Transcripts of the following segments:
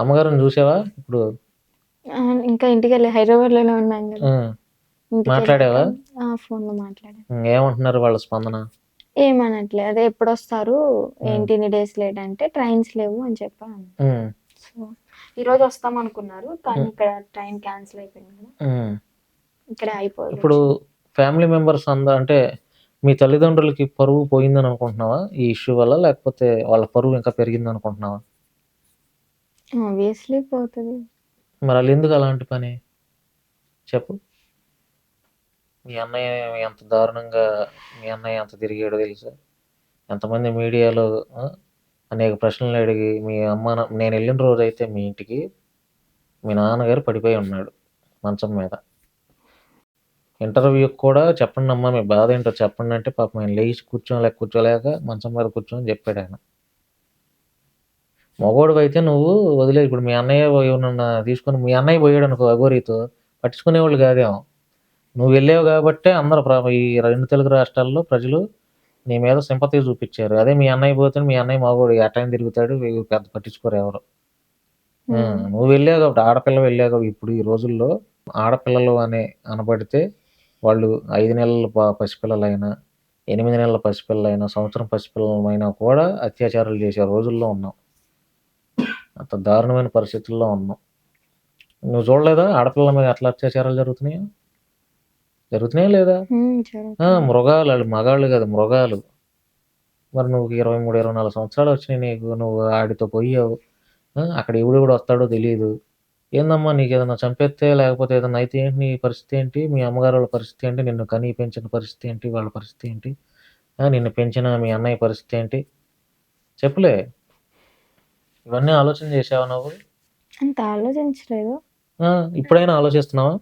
అమ్మగారిని చూసావా? ఇప్పుడు ఇంకా ఇంటికి వెళ్ళి హైదరాబాద్లోనే ఉన్నాం కదా ఇంటికి మాట్లాడావా? ఫోన్లో మాట్లాడా. ఏమంటున్నారు వాళ్ళ స్పందన? ఏమనట్లే అదే ఎప్పుడు వస్తారు ఏంటి ఇన్ని డేస్ లేట్ అంటే ట్రైన్స్ లేవు అని చెప్పాను సో ఈ రోజు వస్తాం అనుకున్నారు కానీ ఇక్కడ ట్రైన్ క్యాన్సిల్ అయిపోయింది కదా. ఇక్కడ అయిపోయింది ఇప్పుడు ఫ్యామిలీ మెంబర్స్ అందరూ అంటే మీ తల్లిదండ్రులకి పరువు పోయిందని అనుకుంటున్నావా? ఈ ఇష్యూ వల్ల లేకపోతే వాళ్ళ పరువు ఇంకా పెరిగింది అనుకుంటున్నావా? ఆబ్వియస్లీ పోతుంది. మరి వాళ్ళు ఎందుకు అలాంటి పని? చెప్పు. మీ అన్నయ్య ఎంత దారుణంగా మీ అన్నయ్య ఎంత తిరిగాడో తెలుసా? ఎంతమంది మీడియాలో ఆ, అనేక ప్రశ్నలు అడిగి మీ అమ్మ నేను వెళ్ళిన రోజు అయితే మీ ఇంటికి మీ నాన్నగారు పడిపోయి ఉన్నాడు మంచం మీద. ఇంటర్వ్యూకి కూడా చెప్పండి అమ్మా మీ బాధ ఏంటో చెప్పండి అంటే పాపం ఆయన లేచి కూర్చోలేక కూర్చోలేక మంచం మీద కూర్చొని చెప్పాడు ఆయన. మగోడు అయితే నువ్వు వదిలే ఇప్పుడు మీ అన్నయ్య ఏమన్నా తీసుకొని మీ అన్నయ్య పోయాడు అనుకో అగోరీతో పట్టించుకునేవాళ్ళు కాదేమో. నువ్వు వెళ్ళావు కాబట్టే అందరూ ఈ రెండు తెలుగు రాష్ట్రాల్లో ప్రజలు నీ మీద సింపతి చూపించారు. అదే మీ అన్నయ్య పోతే మీ అన్నయ్య మగోడు ఎటైం తిరుగుతాడు పెద్ద పట్టించుకోరు ఎవరు. నువ్వు వెళ్ళావు కాబట్టి ఆడపిల్ల వెళ్ళావు కాబట్టి ఇప్పుడు ఈ రోజుల్లో ఆడపిల్లలు అనే అనబడితే వాళ్ళు ఐదు నెలల ప- పసిపిల్లలైనా ఎనిమిది నెలల పసిపిల్లలైనా సంవత్సరం పసిపిల్లలైనా కూడా అత్యాచారాలు చేసే రోజుల్లో ఉన్నాం. అంత దారుణమైన పరిస్థితుల్లో ఉన్నాం. నువ్వు చూడలేదా? ఆడపిల్లల మీద ఎట్లా అత్యాచారాలు జరుగుతున్నాయో? జరుగుతున్నాయా లేదా. మృగాలు వాళ్ళు మగాళ్ళు కదా మృగాలు. మరి నువ్వు ఇరవై మూడు ఇరవై నాలుగు సంవత్సరాలు వచ్చినాయి నీకు నువ్వు ఆడితో పోయావు. అక్కడ ఎవడు కూడా వస్తాడో తెలియదు ఏందమ్మా నీకు ఏదైనా చంపేస్తే లేకపోతే ఏదైనా అయితే ఏంటి నీ పరిస్థితి ఏంటి? మీ అమ్మగారు వాళ్ళ పరిస్థితి ఏంటి? నిన్ను కని పెంచిన పరిస్థితి ఏంటి? వాళ్ళ పరిస్థితి ఏంటి? నిన్ను పెంచిన మీ అన్నయ్య పరిస్థితి ఏంటి? చెప్పులే. ఇవన్నీ ఆలోచన చేసావా నువ్వు? అంత ఆలోచించలేదు. ఆ, ఇప్పుడైనా ఆలోచిస్తున్నావా?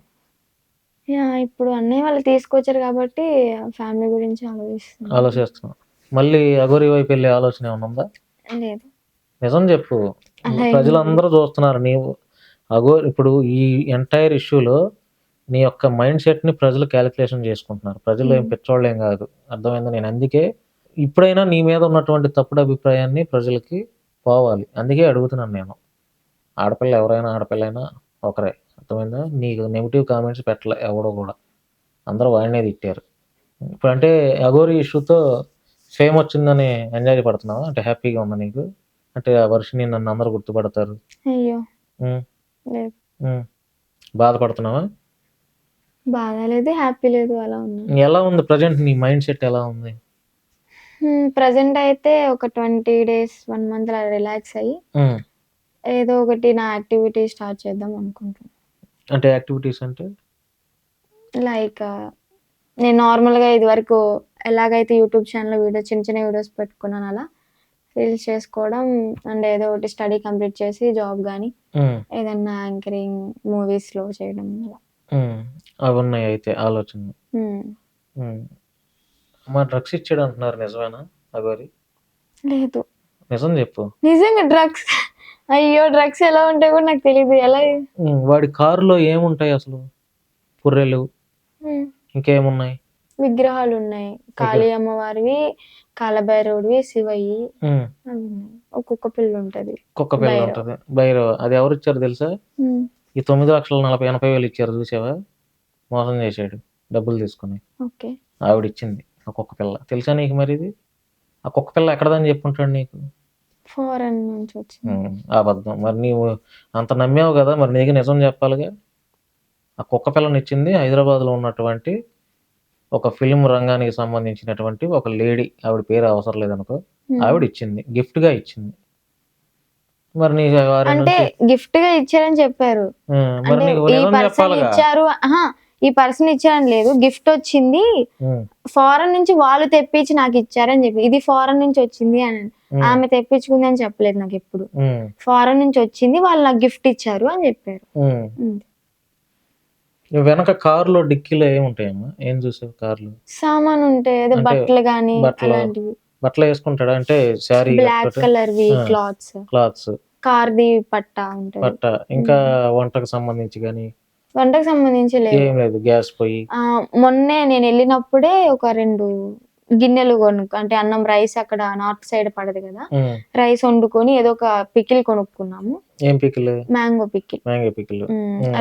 యా, ఇప్పుడు అన్నయ్య వాళ్ళు తీసుకొచ్చారు కాబట్టి ఫ్యామిలీ గురించి ఆలోచిస్తున్నాను. ఆలోచిస్తున్నావు. మళ్ళీ అగోరి వైపు వెళ్ళే ఆలోచన ఏమైనా ఉందా? లేదు. నిజం చెప్పు. ప్రజలందరూ చూస్తున్నారు నీవు. అగో ఇప్పుడు ఈ ఎంటైర్ ఇష్యూలో నీ యొక్క మైండ్ సెట్ని ప్రజలు క్యాలిక్యులేషన్ చేసుకుంటున్నారు. ప్రజలు ఏం. పెచ్చోళ్ళు ఏం కాదు. అర్థమైందా? నేను అందుకే ఇప్పుడైనా నీ మీద ఉన్నటువంటి తప్పుడు అభిప్రాయాన్ని ప్రజలకి పోవాలి అందుకే అడుగుతున్నాను నేను. ఆడపిల్ల ఎవరైనా ఆడపిల్ల అయినా ఒకరే. అర్థమైందా? నీకు నెగిటివ్ కామెంట్స్ పెట్టలే ఎవడో కూడా. అందరూ వాడినే తిట్టారు. ఇప్పుడు అంటే అగోరి ఇష్యూతో ఫేమ్ వచ్చిందని ఎంజాయ్ పడుతున్నావా? అంటే హ్యాపీగా ఉందా నీకు? అంటే ఆ వర్షిని నన్ను అందరూ గుర్తుపడతారు. అయ్యో. ఉమ్, లేదు. ఉమ్. బాధపడుతున్నావా? బాధ లేదు హ్యాపీ లేదు అలా ఎలా ఉంది? ప్రజెంట్ నీ మైండ్ సెట్ ఎలా ఉంది? ప్రజెంట్ అయితే ఒక ట్వంటీ డేస్ వన్ మంత్ అలా రిలాక్స్ అయ్యి. ఏదో ఒకటి నా యాక్టివిటీ స్టార్ట్ చేద్దాం అనుకుంటున్నాను అంటే యాక్టివిటీస్ అంటే లైక్ నేను నార్మల్గా ఇది వరకు ఎలాగైతే యూట్యూబ్ ఛానల్ వీడియో చిన్న చిన్న వీడియోస్ పెట్టుకున్నాను అలా రీల్స్ చేసుకోవడం అండ్ ఏదో ఒకటి స్టడీ కంప్లీట్ చేసి జాబ్ కానీ ఏదన్నా యాంకరింగ్ మూవీస్లో చేయడం అలా. అవి ఉన్నాయి అయితే ఆలోచన. మా డ్రగ్స్ ఇచ్చాడు అంటున్నారు నిజమేనా అగోరి లేదు. నిజం చెప్పు. నిజంగా డ్రగ్స్? అయ్యో డ్రగ్స్ ఎలా ఉంటాయో కూడా నాకు తెలియదు ఎలా? ఉమ్, వాడి కారులో ఏముంటాయి అసలు? పుర్రెలు. ఉమ్. ఇంకేమున్నాయి? విగ్రహాలు ఉన్నాయి కాళీ అమ్మవారివి కాలభైరవుడివి శివయ్యి. ఉమ్, అవి ఉన్నాయి ఒక్కొక్క పిల్ల ఉంటది కుక్క పిల్ల భైరవ. ఉంటుంది భైరవ అది ఎవరు ఇచ్చారు తెలుసా? ఉమ్. ఈ తొమ్మిది లక్షల నలభై ఎనభై వేలు ఇచ్చారు చూసావా? మోసం చేశాడు. డబ్బులు తీసుకుని. ఓకే. ఆవిడ ఇచ్చింది ఆ కుక్క పిల్ల. తెలుసా నీకు మరి ఇది ఆ కుక్క పిల్ల ఎక్కడదని చెప్పుంటాడు నీకు? ఫారెన్ నుంచి వచ్చింది. ఉమ్, అబద్ధం. మరి నీవు అంత నమ్మావు కదా మరి నీకు నిజం చెప్పాలిగా? ఆ కుక్క పిల్లని ఇచ్చింది హైదరాబాద్లో ఉన్నటువంటి ఒక ఫిల్మ్ రంగానికి సంబంధించినటువంటి ఒక లేడీ. ఆవిడ పేరు అవసరం లేదనుకో. ఉమ్. ఆవిడ ఇచ్చింది gift గా ఇచ్చింది. మరి నీకు వారి అంటే నుంచి గిఫ్ట్గా ఇచ్చారని చెప్పారు. ఉమ్, మరి అంటే నీకు ఈ నిజం పర్సన్ చెప్పాలిగా? ఇచ్చారు ఆహా ఈ పర్సన్ ఇచ్చారని లేదు గిఫ్ట్ వచ్చింది. ఫారెన్ నుంచి వాళ్ళు తెప్పించి నాకు ఇచ్చారని చెప్పి ఇది ఫారెన్ నుంచి వచ్చింది అని ఆమె తెప్పించుకుంది అని చెప్పలేదు నాకు ఎప్పుడు. ఫారెన్ నుంచి వచ్చింది వాళ్ళు నాకు గిఫ్ట్ ఇచ్చారు అని చెప్పారు. వెనక కారులో డిక్కీలో ఏముంటాయమ్మా ఏం చూసావు కారులో? సామాన్ ఉంటాయి అదే బట్టలు గానీ బట్టలు, అలాంటివి. బట్టలు వేసుకుంటాడా? అంటే శారీ బ్లాక్ కలర్ వి. క్లాత్స్. క్లాత్స్. కార్ది పట్టా ఉంటది. బట్ట ఇంకా వంటకు సంబంధించి కానీ వంటకు సంబంధించి లేదు ఏం లేదు గ్యాస్ పొయ్యి ఆ, మొన్నే నేను వెళ్ళినప్పుడే ఒక రెండు గిన్నెలు కొనుక్కు అంటే అన్నం రైస్ అక్కడ నార్త్ సైడ్ పడదు కదా. ఉమ్, రైస్ వండుకొని ఏదో ఒక పికిల్ కొనుక్కున్నాము. ఏం pickle? Mango pickle. Mango pickle.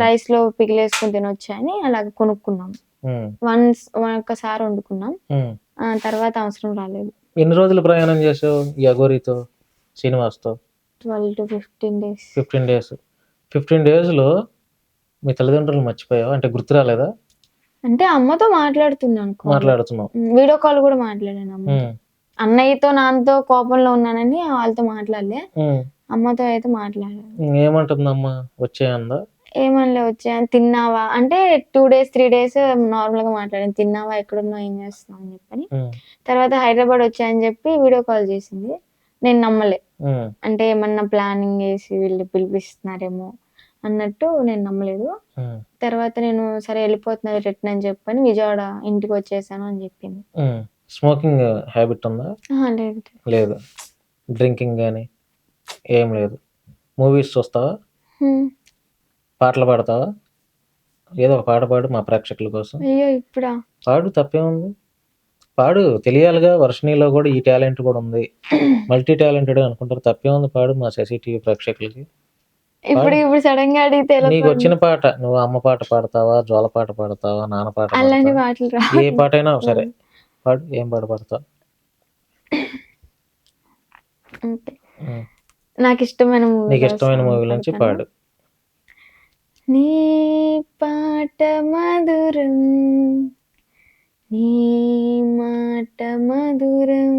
రైస్లో పికిల్ వేసుకొని తినొచ్చు అని అలాగ కొనుక్కున్నాం. వన్స్ ఒక్కసారి వండుకున్నాం. ఆ తర్వాత అవసరం రాలేదు. ఎన్ని రోజులు ప్రయాణం చేసావు ఈ అగోరితో శ్రీనివాస్తో? Twelve to fifteen days. Fifteen days. Fifteen డేస్లో మీ తల్లిదండ్రులు మర్చిపోయావు? అంటే గుర్తు రాలేదా? అంటే అమ్మతో మాట్లాడుతున్నాను. మాట్లాడుతున్నావు. వీడియో కాల్ కూడా మాట్లాడాను అమ్మ అన్నయ్యతో నాన్నతో కోపంలో ఉన్నానని వాళ్ళతో మాట్లాడలే. అమ్మతో అయితే మాట్లాడాను. ఏమంటుందమ్మా వచ్చేయందా ఏమనలే వచ్చా తిన్నావా? అంటే టూ డేస్ త్రీ డేస్ నార్మల్గా మాట్లాడాను. తిన్నావా? ఎక్కడున్నావు? ఏం చేస్తున్నావు? అని చెప్పని. తర్వాత హైదరాబాద్ వచ్చాయని చెప్పి వీడియో కాల్ చేసింది. నేను నమ్మలే. అంటే ఏమన్నా ప్లానింగ్ చేసి వీళ్ళు పిలిపిస్తున్నారేమో. అన్నట్టు నేను నమ్మలేదు. తర్వాత నేను సరే వెళ్ళిపోతున్నారు రిటర్న్ అని చెప్పని విజయవాడ ఇంటికి వచ్చేసాను అని చెప్పింది. స్మోకింగ్ హ్యాబిట్ ఉందా? "ఆహా, లేదు. లేదు. డ్రింకింగ్ కానీ ఏం లేదు. మూవీస్ చూస్తావా. పాటలు పాడతావా? ఏదో ఒక పాట పాడు మా ప్రేక్షకుల కోసం. అయ్యో ఇప్పుడా? పాడు తప్పేముంది? పాడు తెలియాలిగా వర్షనీలో కూడా ఈ టాలెంట్ కూడా ఉంది. మల్టీ టాలెంటెడ్ అనుకుంటారు తప్పేముంది పాడు మా సిసిటీవీ ప్రేక్షకులకి. ఇప్పుడు ఇప్పుడు సడన్గా అడిగితే నీకు వచ్చిన పాట నువ్వు అమ్మ పాట పాడతావా జోల పాట పాడతావా నాన్న పాట అలాంటి రా. ఏ పాట అయినా సరే పాడు ఏం పాట పాడతావు? అంతే. నాకు ఇష్టమైన మూవీ నీకు ఇష్టమైన మూవీ నుంచి పాడు. నీ పాట మధురం నీ మాట మధురం.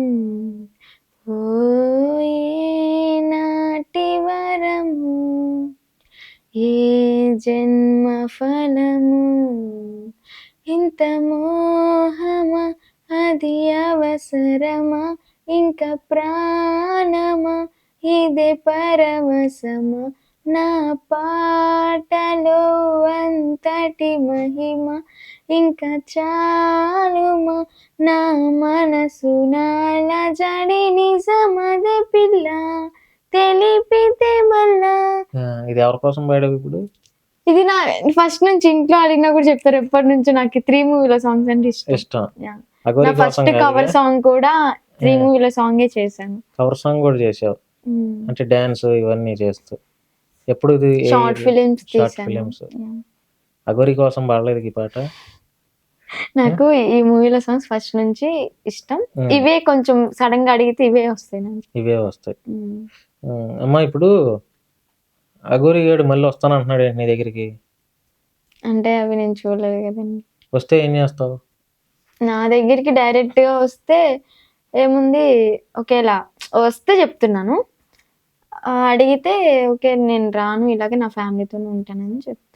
జన్మ ఫలము ఇంత మోహమా అది అవసరమా? ఇంకా ప్రాణమా? ఇదే పరవశమా? నా పాటలో అంతటి మహిమ? ఇంకా చాలుమా? నా మనసు నాల జడి నిజమదే పిల్ల? తెలిపితే మళ్ళా? ఇది ఎవరి కోసం పాడావు ఇప్పుడు? ఇది నా ఫస్ట్ నుంచి ఇంట్లో అడిగినా కూడా చెప్తారు ఎప్పటి నుంచి నాకు త్రీ మూవీలో సాంగ్స్ అంటే ఇష్టం. నా ఫస్ట్ కవర్ సాంగ్ కూడా త్రీ. మూవీలో సాంగే చేశాను. కవర్ సాంగ్ కూడా చేసావు. అంటే డాన్స్ ఇవన్నీ చేస్తూ. ఎప్పుడు ఏ- short films short films. Aghori కోసం పాడలేదు ఈ పాట? నాకు ఈ మూవీలో సాంగ్స్ ఫస్ట్ నుంచి ఇష్టం. Hmm. ఇవే కొంచెం సడన్గా అడిగితే ఇవే వస్తాయి ఇవే వస్తాయి. Hmm. అమ్మా ఇప్పుడు అగోరి గేడు మళ్ళీ వస్తానంటున్నాడు నీ దగ్గరికి. అంటే అవి నేను చూడలేదు కదండి. వస్తే ఏం చేస్తావు? నా దగ్గరికి డైరెక్ట్గా వస్తే ఏముంది? ఒకేలా వస్తే చెప్తున్నాను. అడిగితే ఓకే నేను రాను ఇలాగే నా ఫ్యామిలీతోనే ఉంటానని చెప్తాను